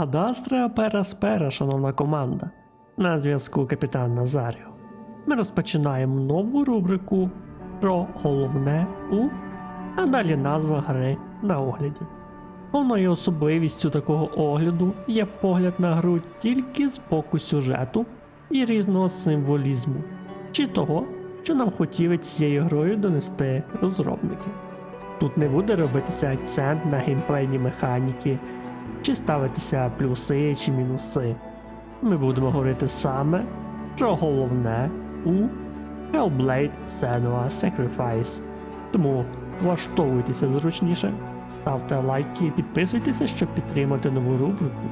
Адастра Пераспера, шановна команда. На зв'язку капітан Назаріо. Ми розпочинаємо нову рубрику про головне у, а далі назва гри на огляді. Головною особливістю такого огляду є погляд на гру тільки з боку сюжету і різного символізму, чи того, що нам хотіли цією грою донести розробники. Тут не буде робитися акцент на геймплейні механіки, чи ставитися плюси чи мінуси. Ми будемо говорити саме про головне у Hellblade Senua Sacrifice. Тому влаштовуйтеся зручніше, ставте лайки і підписуйтеся, щоб підтримати нову рубрику.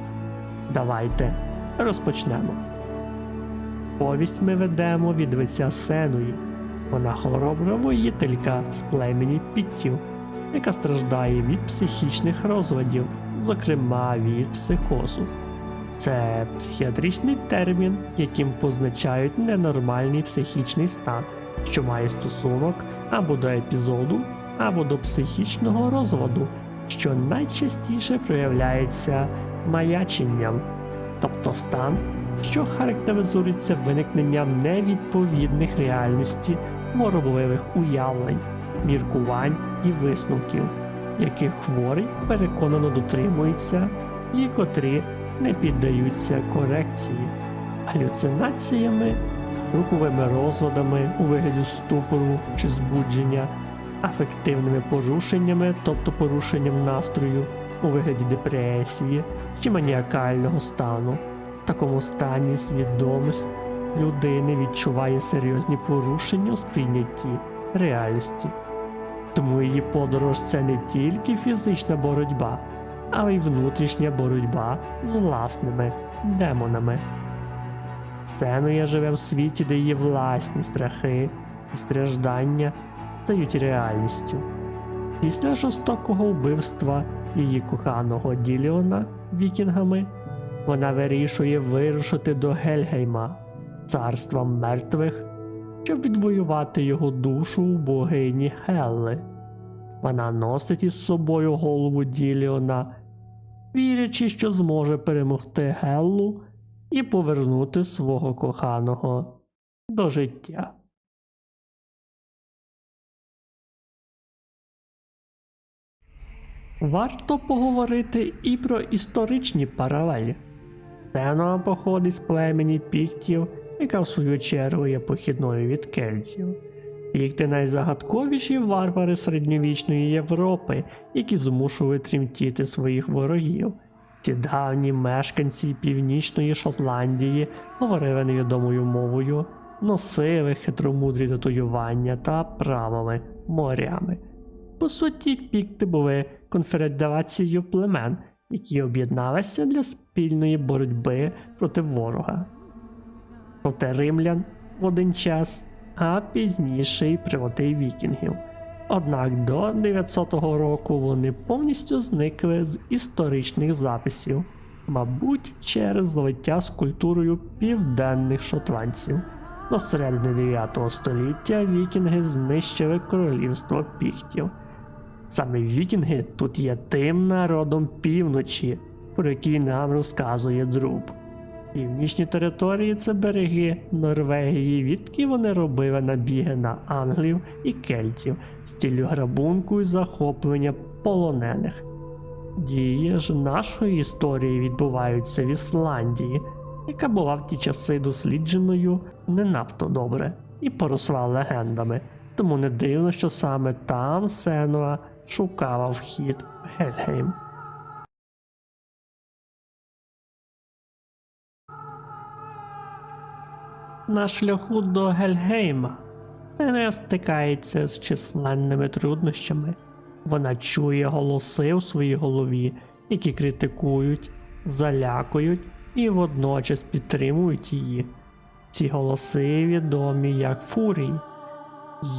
Давайте розпочнемо. Повість ми ведемо від лиця Сенуї. Вона хоробра воїтелька з племені Піттів, яка страждає від психічних розладів, зокрема від психозу. Це психіатричний термін, яким позначають ненормальний психічний стан, що має стосунок або до епізоду, або до психічного розладу, що найчастіше проявляється маяченням, тобто стан, що характеризується виникненням невідповідних реальності хворобливих уявлень, міркувань і висновків, яких хворий переконано дотримується, і котрі не піддаються корекції, галюцинаціями, руховими розладами у вигляді ступору чи збудження, афективними порушеннями, тобто порушенням настрою у вигляді депресії чи маніакального стану. В такому стані свідомість людини відчуває серйозні порушення у сприйнятті реальності. Тому її подорож це не тільки фізична боротьба, але й внутрішня боротьба з власними демонами. Сенуя живе в світі, де її власні страхи і страждання стають реальністю. Після жорстокого вбивства її коханого Діліона вікінгами вона вирішує вирушити до Гельгейма, царства мертвих, щоб відвоювати його душу у богині Хелли. Вона носить із собою голову Діліона, вірячи, що зможе перемогти Геллу і повернути свого коханого до життя. Варто поговорити і про історичні паралелі. Сенуа походить з племені піктів, яка в свою чергу є похідною від кельтів. Пікти найзагадковіші варвари середньовічної Європи, які змушували тремтіти своїх ворогів. Ці давні мешканці північної Шотландії говорили невідомою мовою, носили хитромудрі татуювання та правили морями. По суті, пікти були конфедерацією племен, які об'єдналися для спільної боротьби проти ворога. Проти римлян в один час, а пізніше й проти вікінгів. Однак до 900 року вони повністю зникли з історичних записів, мабуть, через злиття з культурою південних шотландців. До середини 9 століття вікінги знищили королівство піхтів. Саме вікінги тут є тим народом півночі, про який нам розказує Друб. Північні території це береги Норвегії, відки вони робили набіги на англів і кельтів з ціллю грабунку і захоплення полонених. Дії ж нашої історії відбуваються в Ісландії, яка була в ті часи дослідженою не надто добре і поросла легендами. Тому не дивно, що саме там Сенуа шукала вхід в Гельгейм. На шляху до Гельгейма Тене стикається з численними труднощами. Вона чує голоси у своїй голові, які критикують, залякують і водночас підтримують її. Ці голоси відомі як фурії,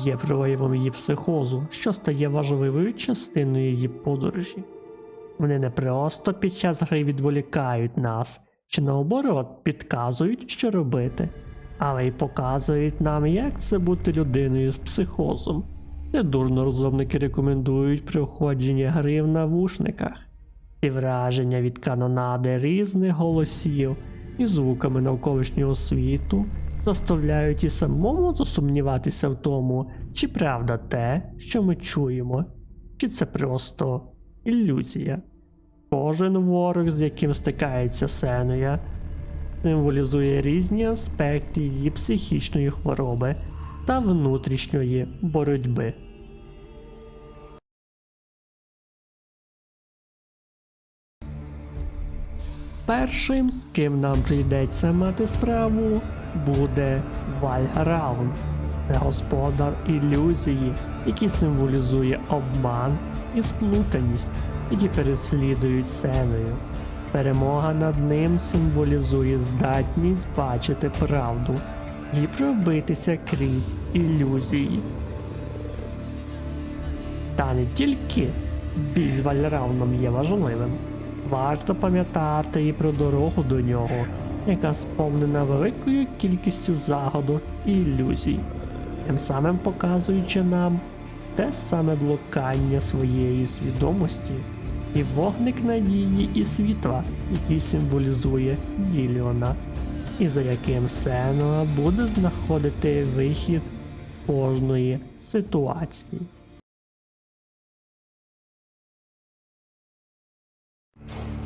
є проявом її психозу, що стає важливою частиною її подорожі. Вони не просто під час гри відволікають нас, чи наоборот підказують, що робити, але й показують нам, як це бути людиною з психозом. Недурно розробники рекомендують проходження гри в навушниках. І враження від канонади різних голосів і звуками навколишнього світу заставляють і самому засумніватися в тому, чи правда те, що ми чуємо, чи це просто ілюзія. Кожен ворог, з яким стикається Сенуя, символізує різні аспекти її психічної хвороби та внутрішньої боротьби. Першим, з ким нам прийдеться мати справу, буде Вальгараун. Господар ілюзії, який символізує обман і сплутаність, які переслідують сеною. Перемога над ним символізує здатність бачити правду і пробитися крізь ілюзії. Та не тільки бій з Вальрауном є важливим. Варто пам'ятати і про дорогу до нього, яка сповнена великою кількістю загадок і ілюзій, тим самим показуючи нам те саме блокання своєї свідомості і вогник надії і світла, який символізує Діліона, і за яким Сенуа буде знаходити вихід кожної ситуації.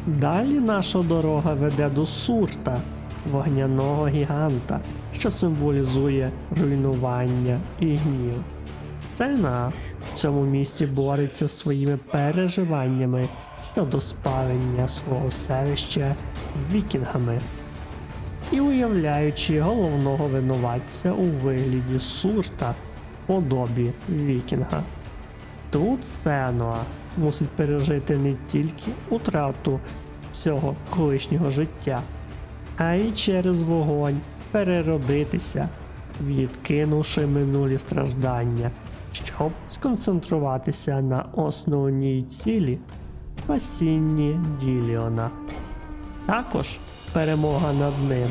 Далі наша дорога веде до Сурта, вогняного гіганта, що символізує руйнування і гнів. Цена в цьому місці бореться зі своїми переживаннями щодо спалення свого селища вікінгами і уявляючи головного винуватця у вигляді сурта в подобі вікінга. Тут Сенуа мусить пережити не тільки утрату всього колишнього життя, а й через вогонь переродитися, відкинувши минулі страждання, щоб сконцентруватися на основній цілі спасінні Діліона. Також перемога над ним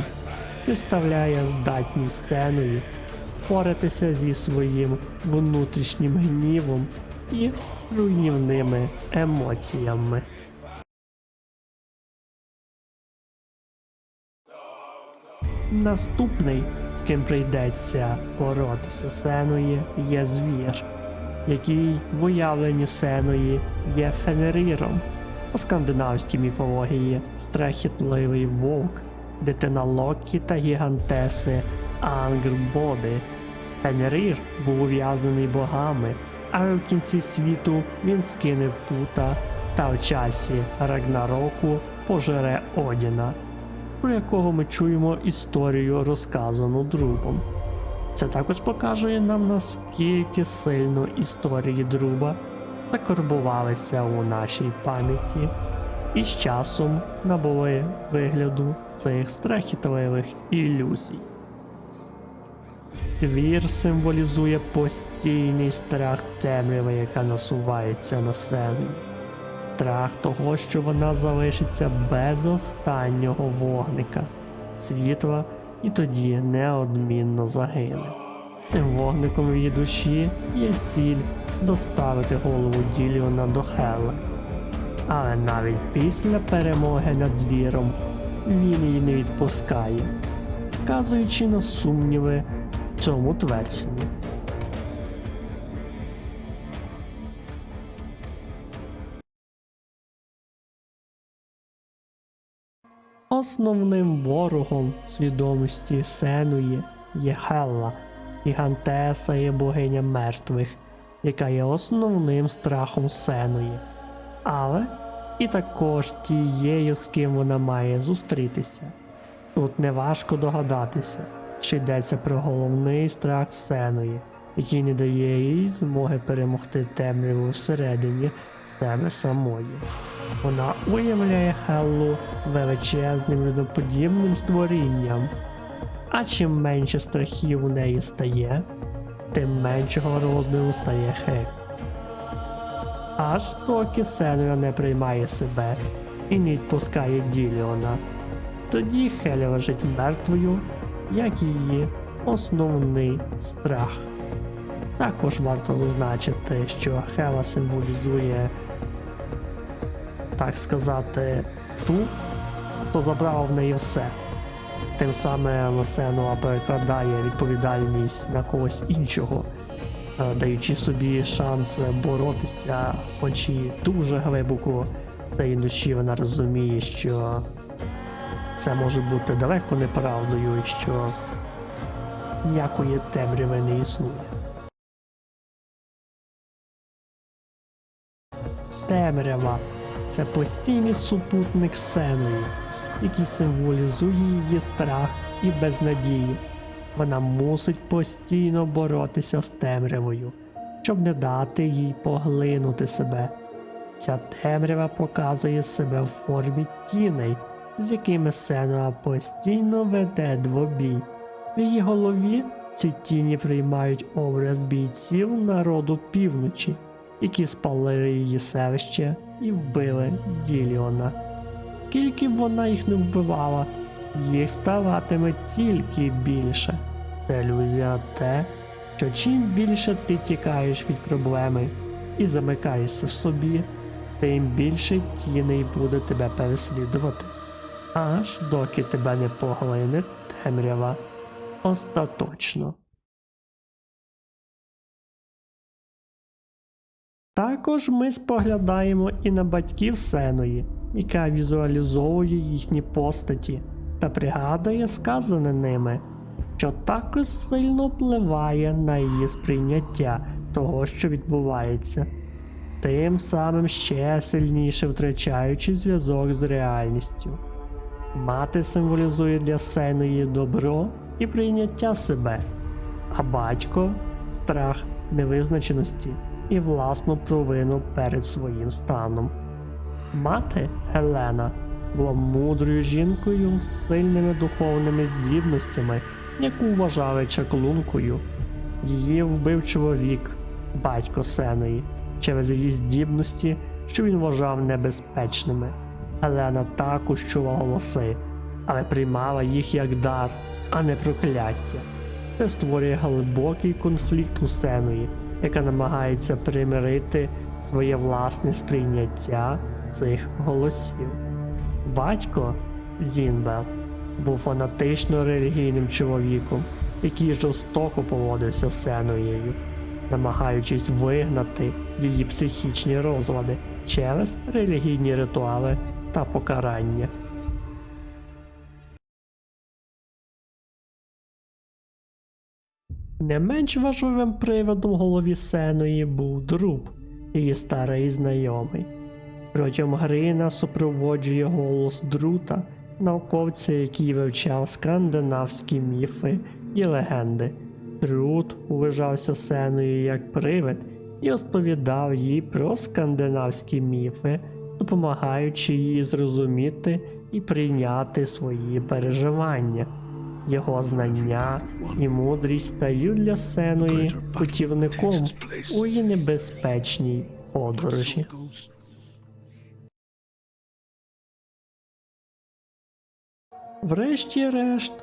представляє здатність Сенуї впоратися зі своїм внутрішнім гнівом і руйнівними емоціями. Наступний, з ким прийдеться боротися Сеної, є звір, який в уявленні Сеної є Фенеріром. У скандинавській міфології страхітливий вовк, дитина Локі та гігантеси Ангрбоди. Фенерір був ув'язнений богами, але в кінці світу він скине пута та в часі Рагнароку пожере Одіна, про якого ми чуємо історію, розказану другом. Це також показує нам наскільки сильно історії друба закарбувалися у нашій пам'яті і з часом набули вигляду цих страхітливих ілюзій. Твір символізує постійний страх темряви, яка насувається на себе. Страх того, що вона залишиться без останнього вогника, світла і тоді неодмінно загине. Тим вогником її душі є ціль доставити голову Діліона до Хелла. Але навіть після перемоги над звіром він її не відпускає, вказуючи на сумніви в цьому твердженні. Основним ворогом свідомості Сенуї є Хелла, гігантеса і богиня мертвих, яка є основним страхом Сенуї, але і також тією, з ким вона має зустрітися. Тут неважко догадатися, що йдеться про головний страх Сеної, який не дає їй змоги перемогти темряву всередині себе самої. Вона уявляє Хеллу величезним людоподібним створінням. А чим менше страхів у неї стає, тим меншого розміру стає Хекс. Аж доки Сенуя не приймає себе і не відпускає Діліона. Тоді Хеля лежить мертвою, як її основний страх. Також варто зазначити, що Хела символізує так сказати, ту, хто забрав в неї все. Тим самим Сенуа перекладає відповідальність на когось іншого, е, даючи собі шанс боротися, хоч і дуже глибоко тієї душі вона розуміє, що це може бути далеко неправдою і що ніякої темряви не існує. Темрява це постійний супутник сценою, який символізує її страх і безнадію. Вона мусить постійно боротися з темрявою, щоб не дати їй поглинути себе. Ця темрява показує себе в формі тіней, з якими Сенуа постійно веде двобій. В її голові ці тіні приймають образ бійців народу півночі, які спалили її селище і вбили Діліона. Скільки б вона їх не вбивала, їх ставатиме тільки більше. Це ілюзія те, що чим більше ти тікаєш від проблеми і замикаєшся в собі, тим більше тіней буде тебе переслідувати, аж доки тебе не поглине темрява остаточно. Також ми споглядаємо і на батьків Сеної, яка візуалізовує їхні постаті та пригадує сказане ними, що також сильно впливає на її сприйняття того, що відбувається, тим самим ще сильніше втрачаючи зв'язок з реальністю. Мати символізує для Сеної добро і прийняття себе, а батько страх невизначеності і власну провину перед своїм станом. Мати Гелена була мудрою жінкою з сильними духовними здібностями, яку вважали чаклункою. Її вбив чоловік, батько Сеної, через її здібності, що він вважав небезпечними. Гелена також чула голоси, але приймала їх як дар, а не прокляття. Це створює глибокий конфлікт у Сеної, яка намагається примирити своє власне сприйняття цих голосів. Батько Зінбел був фанатично релігійним чоловіком, який жорстоко поводився з Сеноєю, намагаючись вигнати її психічні розлади через релігійні ритуали та покарання. Не менш важливим приводом в голові Сеної був друб, її старий знайомий. Протягом гри нас супроводжує голос Друта, науковця, який вивчав скандинавські міфи і легенди. Друт вважався Сеною як привид і розповідав їй про скандинавські міфи, допомагаючи їй зрозуміти і прийняти свої переживання. Його знання і мудрість стають для Сеної путівником у її небезпечній подорожі. Врешті-решт,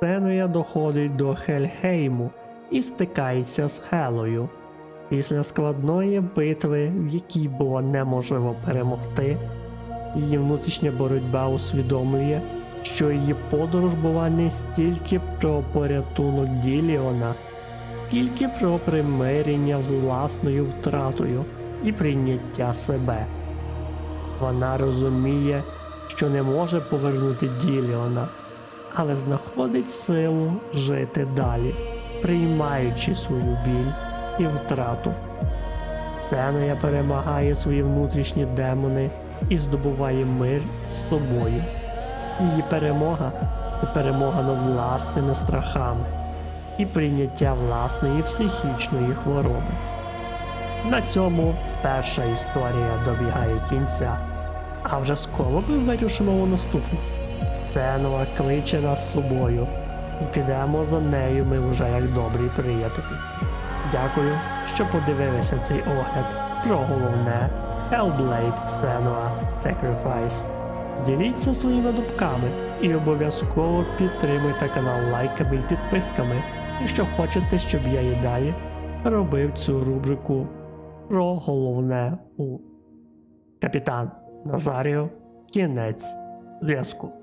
Сенуя доходить до Хельхейму і стикається з Хелою. Після складної битви, в якій було неможливо перемогти, її внутрішня боротьба усвідомлює, що її подорож була не стільки про порятунок Діліона, скільки про примирення з власною втратою і прийняття себе. Вона розуміє, що не може повернути Діліона, але знаходить силу жити далі, приймаючи свою біль і втрату. Сенея перемагає свої внутрішні демони і здобуває мир з собою. Її перемога це перемога над власними страхами і прийняття власної психічної хвороби. На цьому перша історія добігає кінця. А вже скоро ми вирішимо у наступну. Сенова кличе нас з собою, і підемо за нею ми вже як добрі приятелі. Дякую, що подивилися цей огляд про головне Hellblade Senua Sacrifice. Діліться своїми думками і обов'язково підтримуйте канал лайками і підписками, якщо хочете, щоб я і далі робив цю рубрику про головне у Капітан. Назаріо Кінець зв'язку.